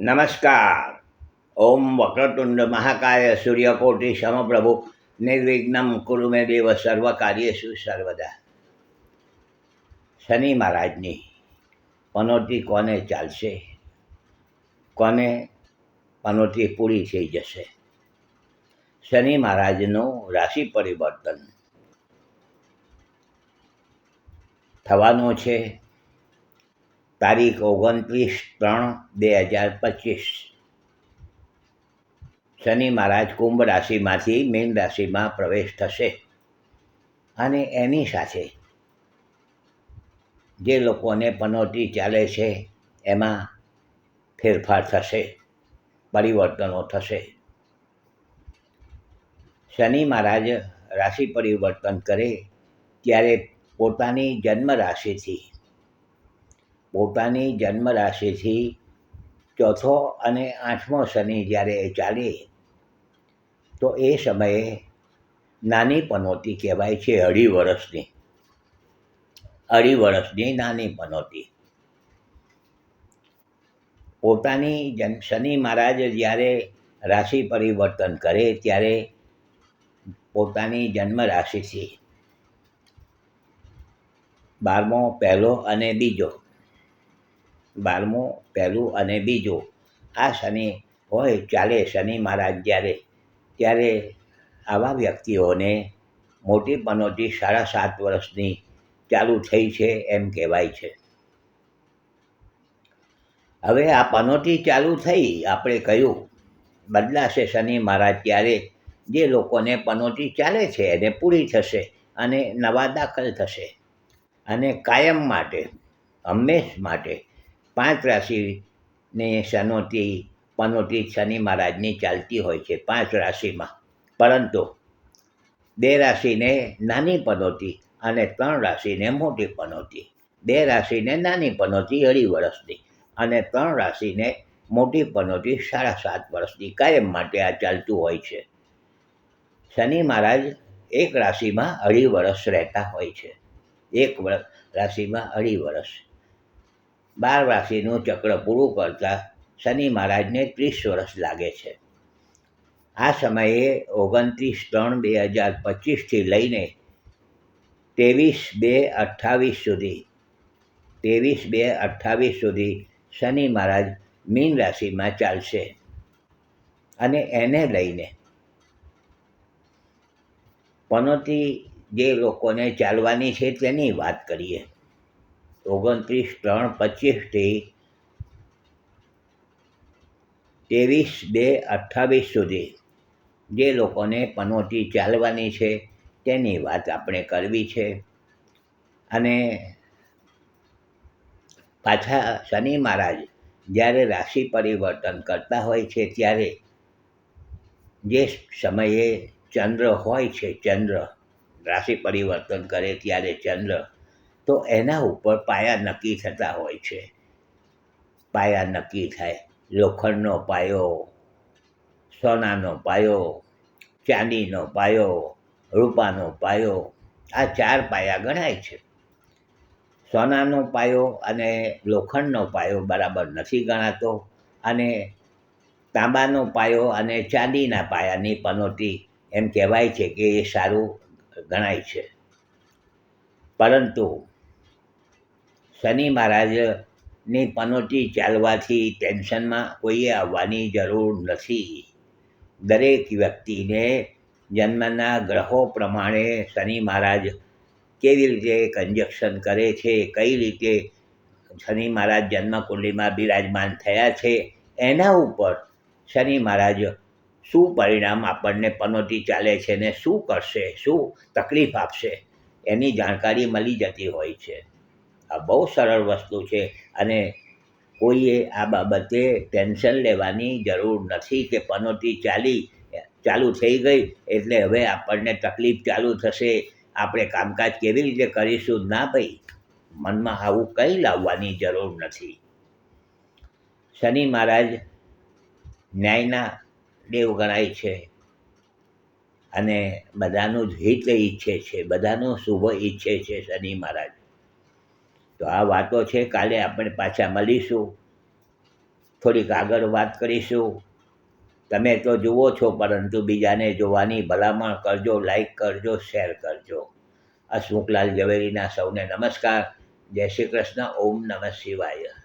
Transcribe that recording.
નમસ્કાર. ઓમ વક્રતુંડ મહાકાય સૂર્યકોટી સમપ્રભુ. નિર્વિઘ્નમ કુરુમે દેવ સર્વ કાર્યેશુ સર્વદા. શનિ મહારાજની પનોતી કોને ચાલશે? કોને પનોતી પૂરી થઈ જશે? શનિ મહારાજનું રાશિ પરિવર્તન થવાનું છે. તારીખ ઓગણત્રીસ ત્રણ બે હજાર પચીસ. શનિ મહારાજ કુંભ રાશિમાંથી મીન રાશિમાં પ્રવેશ થશે. અને એની સાથે જે લોકોને પનોતી ચાલે છે, એમાં ફેરફાર થશે, પરિવર્તનો થશે. શનિ મહારાજ રાશિ પરિવર્તન કરે ત્યારે પોતાની જન્મ રાશિથી પોતાની જન્મ રાશિથી ચોથો અને આઠમો શનિ જ્યારે એ ચાલે, તો એ સમયે નાની પનોતી કહેવાય છે અઢી વર્ષની અઢી વર્ષની નાની પનોતી પોતાની જન, શનિ મહારાજ જ્યારે રાશિ પરિવર્તન કરે ત્યારે પોતાની જન્મ રાશિથી બારમો, પહેલો અને બીજો બારમું, પહેલું અને બીજું. આ શનિ હોય ચાલે શનિ મહારાજ જ્યારે, ત્યારે આવા વ્યક્તિઓને મોટી પનોતી સાડા સાત વર્ષની ચાલુ થઈ છે એમ કહેવાય છે. હવે આ પનોતી ચાલુ થઈ, આપણે કહ્યું, બદલાશે શનિ મહારાજ ત્યારે જે લોકોને પનોતી ચાલે છે એને પૂરી થશે અને નવા દાખલ થશે અને કાયમ માટે, હંમેશ માટે પાંચ રાશિને શનોતી પનોતી શનિ મહારાજની ચાલતી હોય છે પાંચ રાશિમાં. પરંતુ બે રાશિને નાની પનોતી અને ત્રણ રાશિને મોટી પનોતી. બે રાશિને નાની પનોતી અઢી વર્ષની અને ત્રણ રાશિને મોટી પનોતી સાડા સાત વર્ષની કાયમ માટે આ ચાલતું હોય છે. શનિ મહારાજ એક રાશિમાં અઢી વર્ષ રહેતા હોય છે. એક વર્ષ રાશિમાં અઢી વર્ષ બાર રાશિનું ચક્ર પૂરું કરતાં શનિ મહારાજને ત્રીસ વર્ષ લાગે છે. આ સમયે ઓગણત્રીસ ત્રણ બે હજાર પચીસથી લઈને ત્રેવીસ બે અઠ્ઠાવીસ સુધી, ત્રેવીસ બે અઠ્ઠાવીસ સુધી શનિ મહારાજ મીન રાશિમાં ચાલશે અને એને લઈને પનોતી જે લોકોને ચાલવાની છે તેની વાત કરીએ. ઓગણત્રીસ ત્રણ પચીસથી ત્રેવીસ બે અઠ્ઠાવીસ સુધી. જે લોકોને પનોતી ચાલવાની છે, તેની વાત આપણે કરવી છે. અને પાછા શનિ મહારાજ જ્યારે રાશિ પરિવર્તન કરતા હોય છે, ત્યારે જે સમયે ચંદ્ર હોય છે, ચંદ્ર રાશિ પરિવર્તન કરે ત્યારે ચંદ્ર તો એના ઉપર પાયા નક્કી થતા હોય છે. પાયા નક્કી થાય. લોખંડનો પાયો, સોનાનો પાયો, ચાંદીનો પાયો, રૂપાનો પાયો, આ ચાર પાયા ગણાય છે. સોનાનો પાયો અને લોખંડનો પાયો બરાબર નથી ગણાતો અને તાંબાનો પાયો અને ચાંદીના પાયાની પનોતી એમ કહેવાય છે કે એ સારું ગણાય છે. પરંતુ શનિ મહારાજની પનોતી ચાલવાથી ટેન્શનમાં કોઈએ આવવાની જરૂર નથી. દરેક વ્યક્તિને જન્મના ગ્રહો પ્રમાણે શનિ મહારાજ કેવી રીતે કંજક્શન કરે છે, કઈ રીતે શનિ મહારાજ જન્મકુંડલીમાં બિરાજમાન થયા છે, એના ઉપર શનિ મહારાજ શું પરિણામ આપણને પનોતી ચાલે છે ને શું કરશે, શું તકલીફ આપશે, એની જાણકારી મળી જતી હોય છે. આ બહુ સરળ વસ્તુ છે અને કોઈએ આ બાબતે ટેન્શન લેવાની જરૂર નથી કે પનોતી ચાલી, ચાલુ થઈ ગઈ એટલે હવે આપણને તકલીફ ચાલુ થશે. આપણે કામકાજ કેવી રીતે કરીશું? ના ભાઈ, મનમાં આવું કંઈ લાવવાની જરૂર નથી. શનિ મહારાજ ન્યાયના દેવ ગણાય છે અને બધાનું જ હિત ઈચ્છે છે, બધાનું શુભ ઈચ્છે છે શનિ મહારાજ. તો આ વાતો છે, કાલે આપણે પાછા મળીશું. થોડીક આગળ વાત કરીશું. તમે તો જુઓ છો, પરંતુ બીજાને જોવાની ભલામણ કરજો લાઈક કરજો શેર કરજો. હસમુખલાલ ઝવેરીના સૌને નમસ્કાર. જય શ્રી કૃષ્ણ, ઓમ નમઃ શિવાય.